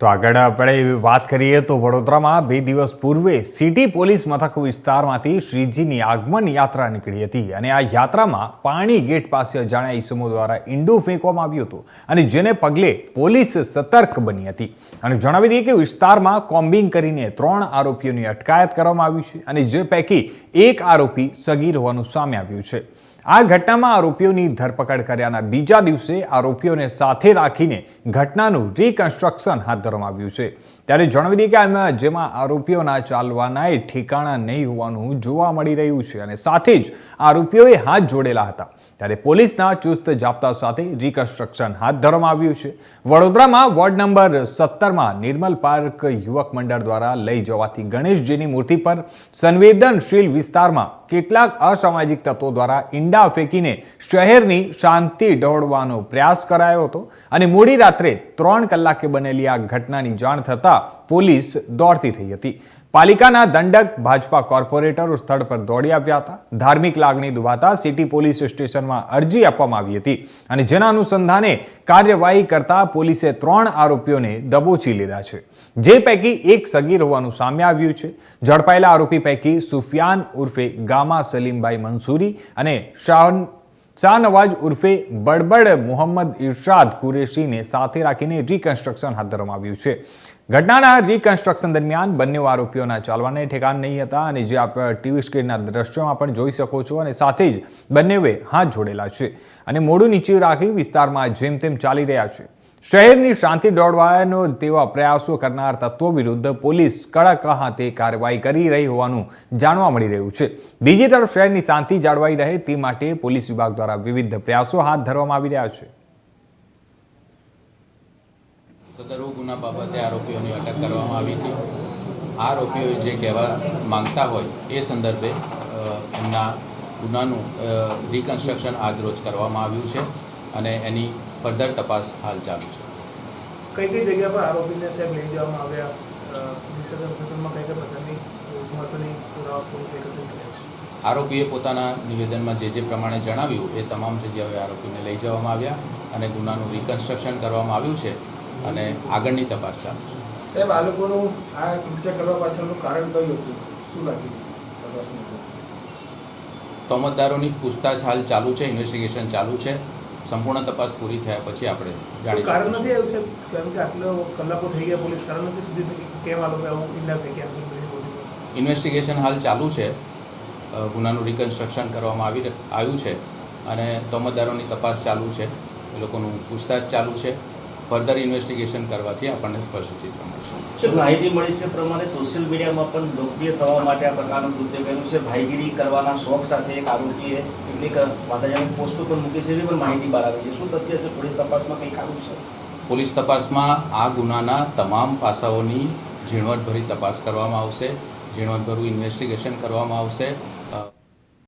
તો આગળ આપણે વાત કરીએ તો વડોદરામાં બે દિવસ પૂર્વે સિટી પોલીસ મથક વિસ્તારમાંથી શ્રીજીની આગમન યાત્રા નીકળી હતી અને આ યાત્રામાં પાણી ગેટ પાસે અજાણ્યા ઈસમો દ્વારા ઈંડું ફેંકવામાં આવ્યું હતું અને જેને પગલે પોલીસ સતર્ક બની હતી. અને જણાવી દઈએ કે વિસ્તારમાં કોમ્બિંગ કરીને ત્રણ આરોપીઓની અટકાયત કરવામાં આવી છે અને જે પૈકી એક આરોપી સગીર હોવાનું સામે આવ્યું છે. આ ઘટનામાં આરોપીઓની ધરપકડ કર્યાના બીજા દિવસે આરોપીઓને સાથે રાખીને ઘટનાનું રિકન્સ્ટ્રક્શન હાથ ધરવામાં આવ્યું છે. ત્યારે જણાવી દઈએ કે જેમાં આરોપીઓના એ ઠેકાણા નહીં હોવાનું જોવા મળી રહ્યું છે અને સાથે જ આરોપીઓએ હાથ જોડેલા હતા. ત્યારે પોલીસના ચુસ્ત જાપ્તા સાથે રિકન્સ્ટ્રક્શન હાથ ધરવામાં આવ્યું છે. વડોદરામાં વોર્ડ નંબર સત્તરમાં નિર્મલ પાર્ક યુવક મંડળ દ્વારા લઈ જવાથી ગણેશજીની મૂર્તિ પર સંવેદનશીલ વિસ્તારમાં કેટલાક અસામાજિક તત્વો દ્વારા ઈંડા ફેંકીને શહેરની શાંતિ ડહોળવાનો પ્રયાસ કરાયો હતો. અને મોડી રાત્રે ત્રણ કલાકે બનેલી આ ઘટનાની જાણ થતાં પોલીસ દોડતી થઈ હતી. પાલિકાના દંડક ભાજપા કોર્પોરેટરો સ્થળ પર દોડી આવ્યા હતા. ધાર્મિક લાગણી દુભાતા સિટી પોલીસ સ્ટેશનમાં અરજી આપવામાં આવી હતી અને જેના અનુસંધાને કાર્યવાહી કરતા પોલીસે ત્રણ આરોપીઓને દબોચી લીધા છે. જે પૈકી એક સગીર હોવાનું સામે આવ્યું છે. ઝડપાયેલા આરોપી પૈકી સુફિયાન ઉર્ફે ગામા સલીમભાઈ મંસૂરી અને શાહ શાહનવાજ ઉર્ફે બડબડ મોહમ્મદ ઇરશાદ કુરેશીને સાથે રાખીને રિકન્સ્ટ્રક્શન હાથ ધરવામાં આવ્યું છે. ઘટનાના રિકન્સ્ટ્રક્શન દરમિયાન બંને આરોપીઓના ચાલવાને ઠેકાણ નહીં હતા અને જે આપ ટીવી સ્ક્રીનના દ્રશ્યોમાં પણ જોઈ શકો છો અને સાથે જ બંનેવે હાથ જોડેલા છે અને મોડું નીચે રાખી વિસ્તારમાં જેમ તેમ ચાલી રહ્યા છે. શહેરની શાંતિ દોડવાનો તેવા પ્રયાસો કરનાર તત્વો વિરુદ્ધ પોલીસ કડક હાથે કાર્યવાહી કરી રહી હોવાનું જાણવા મળી રહ્યું છે. બીજી તરફ શહેરની શાંતિ જાળવાઈ રહે તે માટે પોલીસ વિભાગ દ્વારા વિવિધ પ્રયાસો હાથ ધરવામાં આવી રહ્યા છે. સદરુ ગુના બાબતે આરોપીઓની અટક કરવામાં આવી હતી. આરોપીઓ જે કહેવા માંગતા હોય એ સંદર્ભે એમના ગુનાનું રિકન્સ્ટ્રક્શન આજરોજ કરવામાં આવ્યું છે અને એની ફર્ધર તપાસ હાલ ચાલુ છે. કઈ કઈ જગ્યા પર આરોપીને સાહેબ લઈ જવામાં આવ્યા? કઈ કઈ પ્રકારની મહત્વની પુરાવા પોલીસ એકત્રિત કર્યા છે? આરોપીએ પોતાના નિવેદનમાં જે જે પ્રમાણે જણાવ્યું એ તમામ જગ્યાએ આરોપીને લઈ જવામાં આવ્યા અને ગુનાનું રિકન્સ્ટ્રક્શન કરવામાં આવ્યું છે. અને આગળની તપાસ ચાલુ છે. સાહેબ આ લોકોનું આ કૃત્ય કરવા પાછળનું કારણ કયું હતું? શું લાગ્યું તપાસમાં? તોમતદારોની પૂછતાછ હાલ ચાલુ છે ઇન્વેસ્ટિગેશન ચાલુ છે. સંપૂર્ણ તપાસ પૂરી થયા પછી આપણે જાણી કારણ નથી આવ્યું છે કેમ કે આટલો કલાકો થઈ ગયા પોલીસ કારણ નથી સુધી કેમ આ લોકો આવું ઈંડા થઈ ગયા ઇન્વેસ્ટિગેશન હાલ ચાલુ છે. ગુનાનું રિકન્સ્ટ્રક્શન કરવામાં આવી આવ્યું છે અને તોમતદારોની તપાસ ચાલુ છે. એ લોકોનું પૂછતાછ ચાલુ છે. ફર્ધર ઇન્વેસ્ટિગેશન કરવાથી આપણને સ્પષ્ટ ચિત્ર મળશે. માહિતી મળી છે પ્રમાણે સોશિયલ મીડિયામાં પણ લોકપ્રિય થવા માટે આ પ્રકારનું કૃત્ય કર્યું છે. ભાઈગીરી કરવાના શોખ સાથે એક આરોપીએ કેટલીક માતાજીની પોસ્ટો પણ મૂકી છે એવી પણ માહિતી બહાર આવી છે. શું તથ્ય છે? પોલીસ તપાસમાં કંઈ આવ્યું છે? પોલીસ તપાસમાં આ ગુનાના તમામ પાસાઓની ઝીણવટભરી તપાસ કરવામાં આવશે. ઝીણવટભરું ઇન્વેસ્ટિગેશન કરવામાં આવશે.